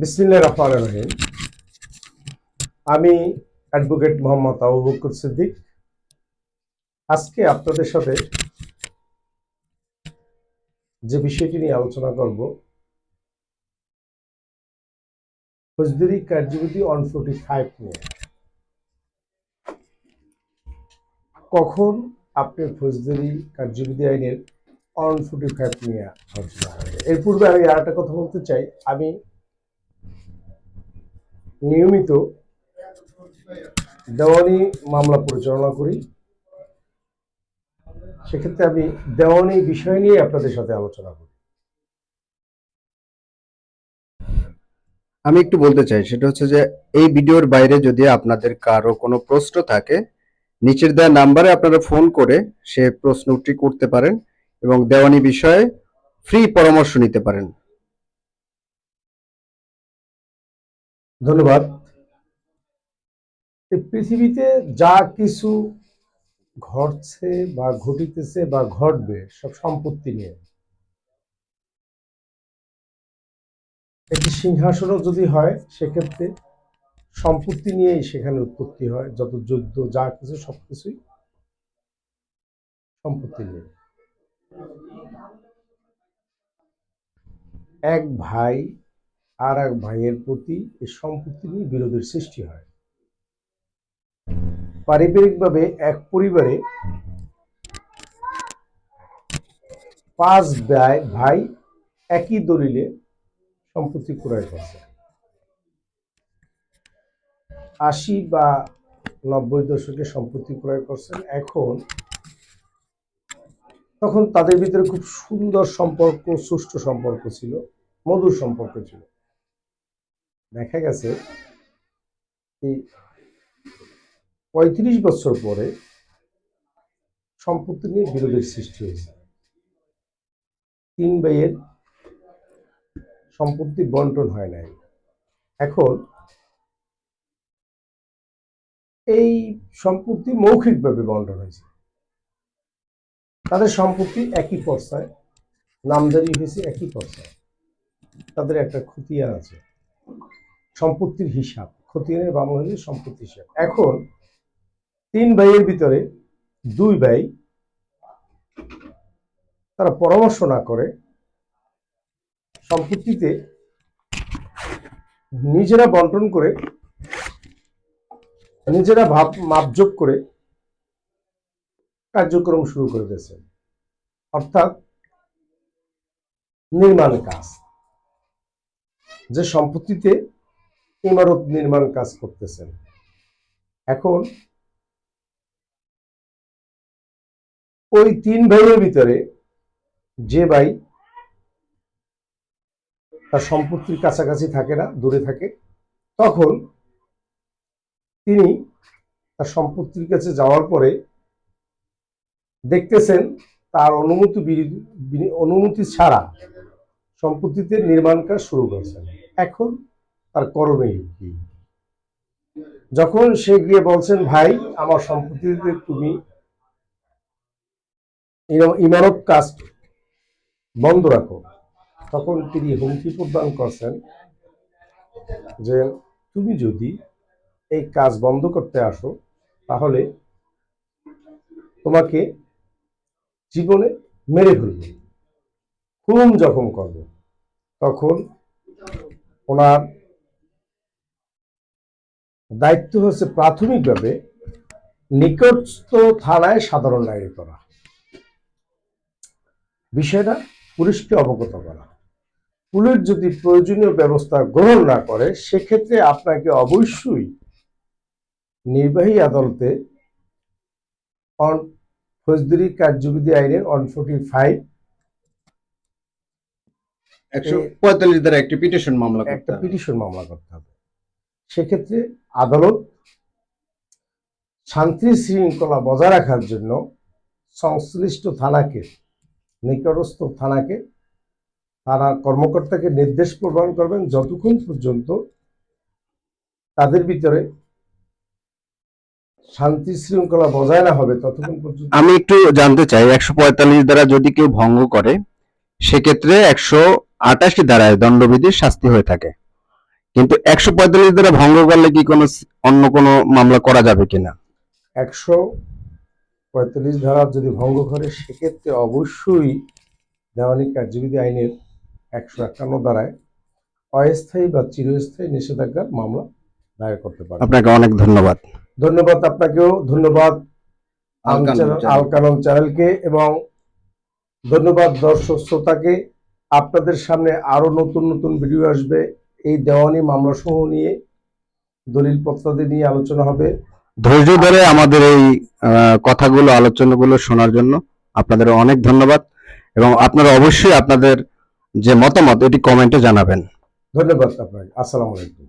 বিসমিল্লাহ রহমান রহিম। আমি অ্যাডভোকেট মোহাম্মদ আবু বকর সিদ্দিক। আজকে আপনাদের সাথে যে বিষয়টি নিয়ে আলোচনা করব, ফৌজদারি কার্যবিধি অন ফোর্টি ফাইভ নিয়ে। কখন আপনি ফৌজদারি কার্যবিধি আইনের অন ফোর্টি ফাইভ নিয়ে আলোচনা এর পূর্বে আমি আর একটা কথা বলতে চাই। আমি নিয়মিত দেওয়ানি মামলা পরিচালনা করি। সেক্ষেত্রে আমি দেওয়ানি বিষয় নিয়ে আপনাদের সাথে আলোচনা করি। আমি একটু বলতে চাই, সেটা হচ্ছে যে এই ভিডিওর বাইরে যদি আপনাদের কারও কোনো প্রশ্ন থাকে, নিচের দেওয়া নাম্বারে আপনারা ফোন করে সে প্রশ্নটি করতে পারেন এবং দেওয়ানি বিষয়ে ফ্রি পরামর্শ নিতে পারেন। ধন্যবাদ। পৃথিবীতে যা কিছু ঘটছে বা ঘটিতেছে বা ঘটবে, সব সম্পত্তি নিয়ে। একটি সিংহাসনও যদি হয়, সেক্ষেত্রে সম্পত্তি নিয়েই সেখানে উৎপত্তি হয়, যত যুদ্ধ, যা কিছু সবকিছুই সম্পত্তি নিয়ে। এক ভাই আর এক ভাইয়ের প্রতি এই সম্পত্তি নিয়ে বিরোধের সৃষ্টি হয়। পারিবারিকভাবে এক পরিবারে পাঁচ ভাই একই দলিলে সম্পত্তি ক্রয় করছে। আশি বা নব্বই দশকে সম্পত্তি ক্রয় করছেন। এখন তখন তাদের ভিতরে খুব সুন্দর সম্পর্ক, সুষ্ঠু সম্পর্ক ছিল, মধুর সম্পর্ক ছিল। দেখা গেছে এই পঁয়ত্রিশ বছর পরে সম্পত্তি নিয়ে বিরোধের সৃষ্টি হয়েছে। তিন ভাইয়ের সম্পত্তি বন্টন হয় নাই। এখন এই সম্পত্তি মৌখিকভাবে বন্টন হয়েছে। তাদের সম্পত্তি একই পর্যায়ে নামদারি হয়েছে একই পর্যায়ে তাদের একটা খতিয়ান আছে। সম্পত্তির হিসাব খতিয়ানের বাংলা হচ্ছে সম্পত্তি হিসাব। এখন তিন ভাইয়ের ভিতরে দুই ভাই তারা পরামর্শ না করে সম্পত্তিতে নিজেরা বন্টন করে, নিজেরা ভাব মাপজোপ করে কার্যক্রম শুরু করে দিয়েছেন। অর্থাৎ নির্মাণ কাজ। যে সম্পত্তিতে ইমারত নির্মাণ কাজ করতেছেন। এখন ওই তিন ভাইয়ের ভিতরে যে ভাই তার সম্পত্তির কাছাকাছি থাকে না, দূরে থাকে, তখন তিনি তার সম্পত্তির কাছে যাওয়ার পরে দেখতেছেন তার অনুমতি অনুমতি ছাড়া সম্পত্তিতে নির্মাণ কাজ শুরু করেছেন। এখন তার করণীয় কি? যখন সে গিয়ে বলছেন, ভাই, আমার সম্পত্তিতে তুমি ইমা- ইমারত কাজ বন্ধ রাখো। তখন তিনি হুমকি প্রদান করছেন যে, তুমি যদি এই কাজ বন্ধ করতে আসো, তাহলে তোমাকে জীবনে মেরে ফেলব। খুন জখম করবে, তখন ওনার দায়িত্ব হচ্ছে প্রাথমিকভাবে নিকটস্থ থানায় সাধারণ ডায়েরি করা। বিষয়টা পুলিশকে অবগত করা। পুলিশ যদি প্রয়োজনীয় ব্যবস্থা গ্রহণ না করে সেক্ষেত্রে আপনাকে অবশ্যই নির্বাহী আদালতে অন ফৌজদারি কার্যবিধি আইনের অন ফোর্টি ফাইভ একশো পঁয়তাল্লিশ দ্বারা একটি পিটিশন মামলা একটা পিটিশন মামলা করতে সেক্ষেত্রে আদালত শান্তি শৃঙ্খলা বজায় রাখার জন্য সংশ্লিষ্ট থানাকে, নিকটস্থ থানাকে থানার কর্মকর্তাকে নির্দেশ প্রদান করবেন যতক্ষণ পর্যন্ত তাদের ভিতরে শান্তি শৃঙ্খলা বজায় না হবে ততক্ষণ পর্যন্ত আমি একটু জানতে চাই, একশো পঁয়তাল্লিশ দ্বারা যদি কেউ ভঙ্গ করে, সেক্ষেত্রে একশো আটাশি দ্বারায় দণ্ডবিধির শাস্তি হয়ে থাকে। কিন্তু একশো পঁয়তাল্লিশ দ্বারা ভঙ্গ করলে কি কোনো অন্য কোনো মামলা করা যাবে কিনা? একশো পঁয়তাল্লিশ ধারা যদি ভঙ্গ করে সেক্ষেত্রে অবশ্যই দেওয়ানি কার্যবিধি আইনের একশো একান্ন ধারায় অস্থায়ী বা চিরস্থায়ী নিষেধাজ্ঞার মামলা দায়ের করতে পারে আপনাকে অনেক ধন্যবাদ। ধন্যবাদ আপনাকেও ধন্যবাদ আল কানুন চ্যানেল। আল কানুন চ্যানেলকে এবং ধন্যবাদ দর্শক শ্রোতাকে। আপনাদের সামনে আরও নতুন নতুন ভিডিও আসবে। এই দেওয়ানি মামলা সমূহ নিয়ে দলিল পত্রাদি নিয়ে আলোচনা হবে। ধৈর্য ধরে আমাদের এই কথাগুলো আলোচনাগুলো শোনার জন্য আপনাদের অনেক ধন্যবাদ এবং আপনারা অবশ্যই আপনাদের যে মতামত এটি কমেন্টে জানাবেন। ধন্যবাদ আপনাকে। আসসালামু আলাইকুম।